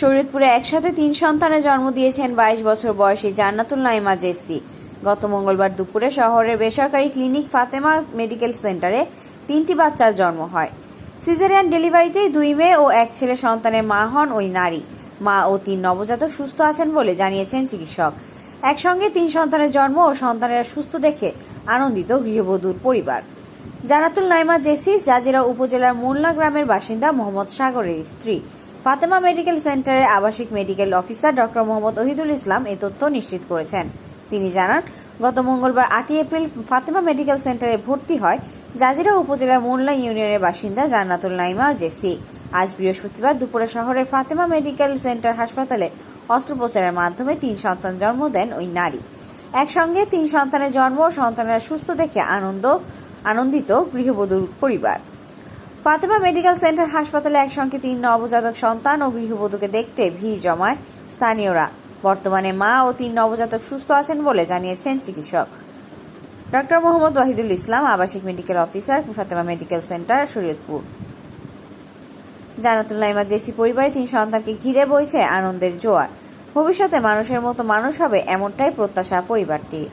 শরীয়তপুরে একসাথে তিন সন্তানের জন্ম দিয়েছেন বাইশ বছর বয়সী জান্নাতুল নাইমা জেসি। গত মঙ্গলবার দুপুরে শহরের বেসরকারি ক্লিনিক ফাতেমা মেডিকেল সেন্টারে তিনটি বাচ্চার জন্ম হয়। সিজারিয়ান ডেলিভারিতে দুই মেয়ে ও এক ছেলে সন্তানের মা হন ওই নারী। মা ও তিন নবজাতক সুস্থ আছেন বলে জানিয়েছেন চিকিৎসক। একসঙ্গে তিন সন্তানের জন্ম ও সন্তানেরা সুস্থ দেখে আনন্দিত গৃহবধূর পরিবার। জানাতুল নাইমা জেসিস জাজিরা উপজেলার মোল্লা গ্রামের বাসিন্দা মোহাম্মদ সাগরের স্ত্রী। ফাতেমা মেডিকেল সেন্টারের আবাসিক medical officer doctor Mohammad Ohidul Islam এই তথ্য নিশ্চিত করেছেন। তিনি জানান, গত মঙ্গলবার আটই এপ্রিল ফাতেমা মেডিকেল সেন্টারে ভর্তি হয় জাজিরা উপজেলার মোল্লা ইউনিয়নের বাসিন্দা জান্নাতুল নাইমা জেসি। আজ বৃহস্পতিবার দুপুরে শহরের ফাতেমা মেডিকেল সেন্টার হাসপাতালে অস্ত্রোপচারের মাধ্যমে তিন সন্তান জন্ম দেন ওই নারী। একসঙ্গে তিন সন্তানের জন্ম ও সন্তানেরা সুস্থ দেখে আনন্দ, আনন্দিত গৃহবধূর পরিবার। ফাতেমা মেডিকেল সেন্টার হাসপাতালে একসঙ্গে তিন নবজাতক সন্তান ও গৃহবধূকে দেখতে ভিড় জমায় স্থানীয়রা। বর্তমানে মা ও তিন নবজাতক সুস্থ আছেন বলে জানিয়েছেন চিকিৎসক। ডক্টর মোহাম্মদ ওয়াহিদুল ইসলাম, আবাসিক medical officer, Fatema medical centre, Shariatpur. Janatullah Jesi পরিবারে তিন সন্তানকে ঘিরে বইছে আনন্দের জোয়ার। ভবিষ্যতে মানুষের মতো মানুষ হবে এমনটাই প্রত্যাশা পরিবারটির।